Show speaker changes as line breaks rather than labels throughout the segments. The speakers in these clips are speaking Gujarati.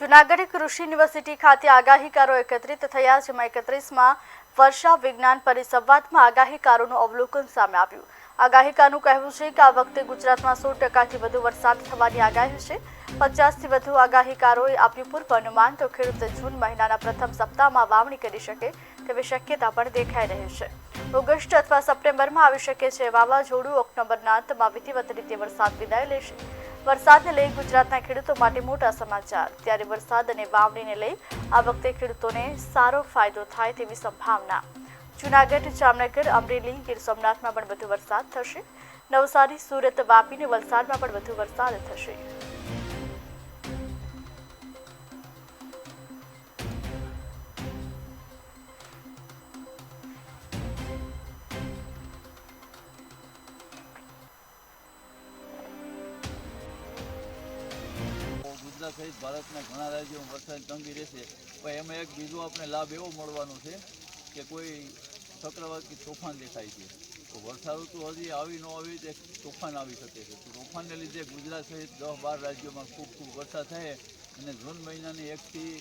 જુનાગઢ કૃષિ યુનિવર્સિટી ખાતે આગાહીકારો એકત્રિત થયા, જેમાં એકત્રીસમાં વર્ષા વિજ્ઞાન પરિસંવાદમાં આગાહીકારોનું અવલોકન સામે આવ્યું. આગાહીકારનું કહેવું છે કે આ વખતે ગુજરાતમાં સો ટકાથી વધુ વરસાદ થવાની આગાહી છે. પચાસથી વધુ આગાહીકારોએ આપ્યું પૂર્વ અનુમાન તો ખેડૂત જૂન મહિનાના પ્રથમ સપ્તાહમાં વાવણી કરી શકે તેવી શક્યતા પણ દેખાઈ રહી છે. ઓગસ્ટ અથવા સપ્ટેમ્બરમાં આવી શકે છે વાવાઝોડું ઓક્ટોબરના અંતમાં વિધિવત રીતે વરસાદ વિદાય લેશે. વરસાદને લઈ ગુજરાતના ખેડૂતો માટે મોટા સમાચાર. ત્યારે વરસાદ અને વાવણીને લઈ આ વખતે ખેડૂતોને સારો ફાયદો થાય તેવી સંભાવના. જુનાગઢ, જામનગર, અમરેલી, ગીર સોમનાથમાં પણ વધુ વરસાદ થશે. નવસારી, સુરત વાપી અને વલસાડમાં પણ વધુ વરસાદ થશે.
ગુજરાત સહિત ભારતના ઘણા રાજ્યોમાં વરસાદની તંગી રહેશે. પણ એમાં એક બીજો આપણે લાભ એવો મળવાનો છે કે કોઈ ચક્રવાતી તોફાન દેખાય છે. તો વરસાદ ઋતુ હજી આવી ન આવી તે તોફાન આવી શકે છે. તો તોફાનને લીધે ગુજરાત સહિત દસ બાર રાજ્યોમાં ખૂબ ખૂબ વરસાદ થાય અને જૂન મહિનાની એકથી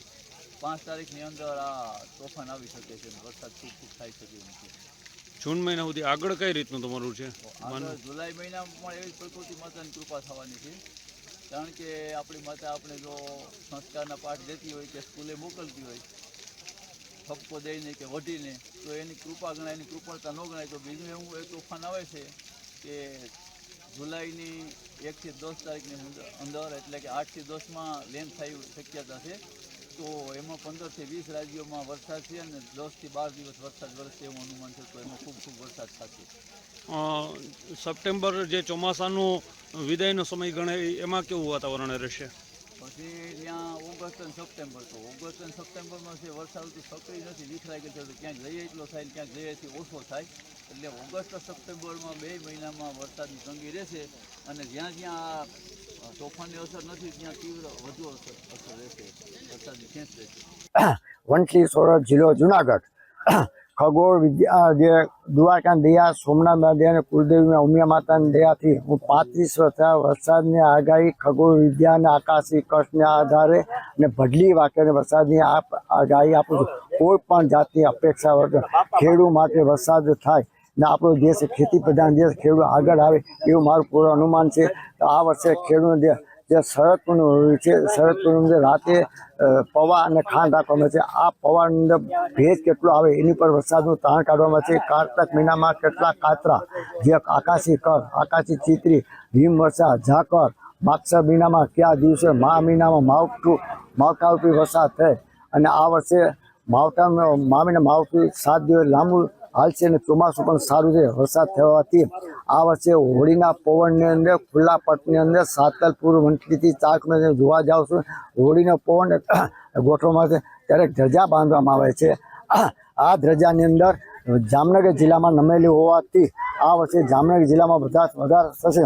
પાંચ તારીખની અંદર આ તોફાન આવી શકે છે વરસાદ ખૂબ ખૂબ થઈ શકે એમ છે.
જૂન મહિના સુધી આગળ કઈ રીતનું તમારું છે?
જુલાઈ મહિનામાં પણ એવી પ્રકૃતિ માતાની કૃપા થવાની છે. કારણ કે આપણી માતા આપણે જો સંસ્કારના પાઠ દેતી હોય કે સ્કૂલે મોકલતી હોય ઠપકો દઈને કે વઢીને, તો એની કૃપા ગણાય, એની કૃપણતા ન ગણાય, તો બીજું એવું એક તોફાન આવે છે કે જુલાઈની એકથી દસ તારીખની અંદર- અંદર એટલે કે આઠથી દસમાં લેન્ડ થાય શક્યતા છે. તો એમાં પંદરથી વીસ રાજ્યોમાં વરસાદ છે અને દસથી બાર દિવસ વરસાદ વરસશે એવું અનુમાન છે તો એમાં ખૂબ ખૂબ વરસાદ થશે.
સપ્ટેમ્બર જે ચોમાસાનો વિદાયનો સમય ગણાય એમાં કેવું વાતાવરણ રહેશે?
પછી ત્યાં ઓગસ્ટ અને સપ્ટેમ્બર તો ઓગસ્ટ અને સપ્ટેમ્બરમાં છે વરસાદ તો સક્રિય નથી વિખરાઈ ગયો તો ક્યાંક જઈએ એટલો થાય ને ક્યાંક જઈએ થી ઓછો થાય. એટલે ઓગસ્ટ સપ્ટેમ્બરમાં બે મહિનામાં વરસાદની તંગી રહેશે અને જ્યાં જ્યાં આ
વંટલી સોરઠ જિલ્લો જુનાગઢ. ખગોળ વિદ્યા જે દ્વારકા દયા સોમનાથ દયા અને કુલદેવીના ઉમિયા માતાની દયાથી હું પાંત્રીસ વર્ષ વરસાદની આગાહી, ખગોળ વિદ્યાના આકાશી કષ્ટને આધારે અને ભડલી વાક્યને વરસાદની આગાહી આપું છું. કોઈ પણ જાતની અપેક્ષા વગર ખેડૂત માટે વરસાદ થાય. ને આપણો દેશ ખેતી પ્રધાન દેશ ખેડૂત આગળ આવે એવું મારું પૂરું અનુમાન છે. તો આ વર્ષે ખેડૂત જે શરદ પૂર્ણિમા છે શરદ પૂર્ણિમા રાતે પવા અને ખાંડ રાખવામાં છે. આ પૌવાની અંદર ભેજ કેટલો આવે એની પર વરસાદનું તાણ કાઢવામાં છે. કારતક મહિનામાં કેટલા કાતરા, જે આકાશી કર, આકાશી ચિત્રી હિમવર્ષા ઝાકર માગસર મહિનામાં કયા દિવસે, મા મહિનામાં માવઠું માવઠારૂપી વરસાદ થાય. અને આ વર્ષે માવઠા મામીને માવઠું સાત દિવસ લાંબુ હાલશે અને ચોમાસું પણ સારું છે. વરસાદ થવાથી આ વર્ષે હોળીના પવનની અંદર, ખુલ્લા પટની અંદર સાતલપુર વંટલીથી ચાકને જોવા જાઉં છું, હોળીનો પવન ગોઠવવામાં છે. ત્યારે ધજા બાંધવામાં આવે છે. આ ધજાની અંદર જામનગર જિલ્લામાં નમેલી હોવાથી આ વર્ષે જામનગર જિલ્લામાં બધા વધારે થશે.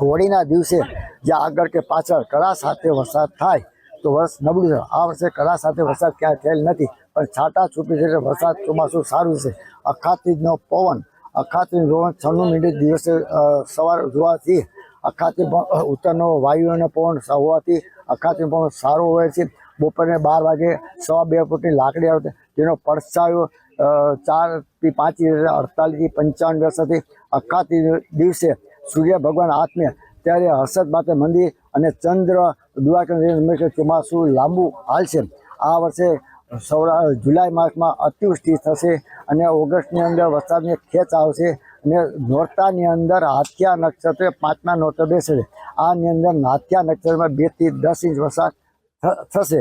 હોળીના દિવસે જે આગળ કે પાછળ કરા સાથે વરસાદ થાય, તો વર્ષ નબળું છે. આ વર્ષે કરા સાથે વરસાદ ક્યાંય થયેલ નથી. પણ છાંટા છૂટી છે એટલે વરસાદ ચોમાસું સારું છે. અખાતીનો પવન, અખાતી પવન છન્નું મિનિટ દિવસે સવાર જોવાથી અખાતી ઉત્તરનો વાયુ અને પવન હોવાથી અખાતી પવન સારો હોય છે. બપોરે બાર વાગે સવા બે ફૂટની લાકડી આવે તેનો પડછાયો ચારથી પાંચ અડતાલીસથી પંચાવન વર્ષ સુધી અખાતી દિવસે સૂર્ય ભગવાન આત્મે ત્યારે હર્ષદ માતે મંદિર અને ચંદ્ર દ્વારકા ચોમાસું લાંબુ હાલશે આ વર્ષે સૌરા જુલાઈ માસમાં અતિવૃષ્ટિ થશે અને ઓગસ્ટની અંદર વરસાદની ખેંચ આવશે અને નોરતાની અંદર હાથિયા નક્ષત્ર પાંચમા નોરતા બેસે આની અંદર હાથિયા નક્ષત્રમાં બેથી દસ ઇંચ વરસાદ થશે.